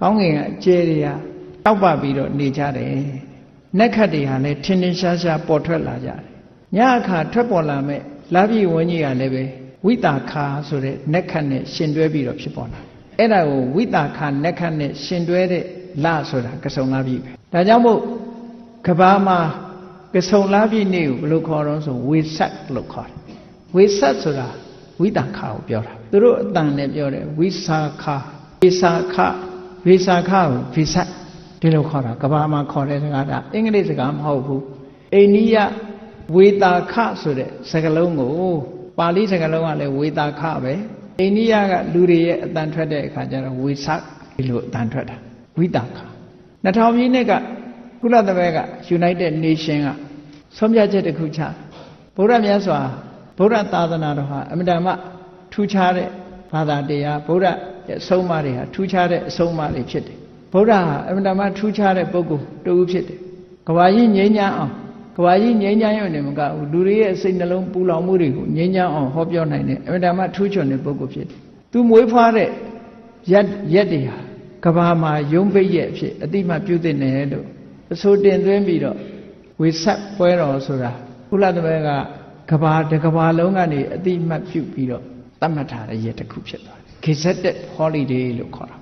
ကောင်းကင်ကအကျဲတွေကတောက်ပပြီးတော့နေကြတယ်နက်ခတ်တွေဟာလည်းထင်းထင်းရှားရှားပေါ်ထွက်လာကြတယ်ညအခါထွက်ပေါ်လာမဲ့လာပြီဝန်းကြီးကလည်းပဲဝိတာခာဆိုတဲ့နက်ခတ်နဲ့ရှင်တွဲပြီးတော့ဖြစ်ပေါ်လာအဲ့ဒါကိုဝိတာခာနက်ခတ်နဲ့ရှင်တွဲတဲ့လဆိုတာကစုံလာပြီပဲဒါကြောင့်မို့ကဘာမှာကစုံလာပြီနေ့ကိုဘယ်လိုခေါ်တော့ဆိုဝေဆက်လို့ခေါ်တယ်ဝေဆက်ဆိုတာဝိတာခာကိုပြောတာသူတို့အတန်နဲ့ပြောတယ်ဝိစာခာဝိစာခ ဝိစာခကိုဝိဆက်ဒီလိုခေါ်တာကဘာမှာခေါ်တဲ့စကားဒါအင်္ဂလိပ်စကားမဟုတ်ဘူးအိန္ဒိယဝေတာခဆိုတဲ့စကားလုံးကိုပါဠိစကားလုံးကလည်းဝေတာခပဲအိန္ဒိယကလူတွေရဲ့အတန်ထွက်တဲ့အခါကျတော့ဝေဆက်ဒီလိုအတန်ထွက်တာဝိတာခ2000ပြည့်နှစ်ကကုလသမဂ္ဂ United Nation ကဆုံးဖြတ်ချက်တစ်ခုချဗုဒ္ဓမြတ်စွာဗုဒ္ဓသာသနာတော်ဟာအမြဲတမ်းထူးခြားတဲ့ဘာသာတရားဗုဒ္ဓရဲ့အဆုံးအမတွေဟာထူးခြားတဲ့အဆုံးအမတွေဖြစ်တယ်ဗုဒ္ဓဟာအမြဲတမ်းထူးခြားတဲ့ပုဂ္ဂိုလ်တူဖြစ်တယ်ကဘာကြီးငြိမ်းချမ်းအောင်ကဘာကြီးငြိမ်းချမ်းရုံနဲ့မကဘူးလူတွေရဲ့စိတ်နှလုံးပူလောင်မှုတွေကိုငြိမ်းချမ်းအောင်ဟောပြောနိုင်တယ်အမြဲတမ်းထူးချွန်တဲ့ပုဂ္ဂိုလ်ဖြစ်တယ်သူမွေးဖွားတဲ့ရက်ရက်တွေဟာကဘာမှာယုံပိတ်ရဲ့အဖြစ်အတိမပြုတ်တဲ့နယ်လို့အဆိုတင်သွင်းပြီးတော့ဝေဆက်ပွဲတော်ဆိုတာကုလသမဂ္ဂကဘာတကဘာလုံးကနေအတိမတ်ပြုတ်ပြီးတော့သတ်မှတ်ထားတဲ့ရက်တစ်ခုဖြစ်သွားတယ် gazetted holiday လို့ခေါ်တာ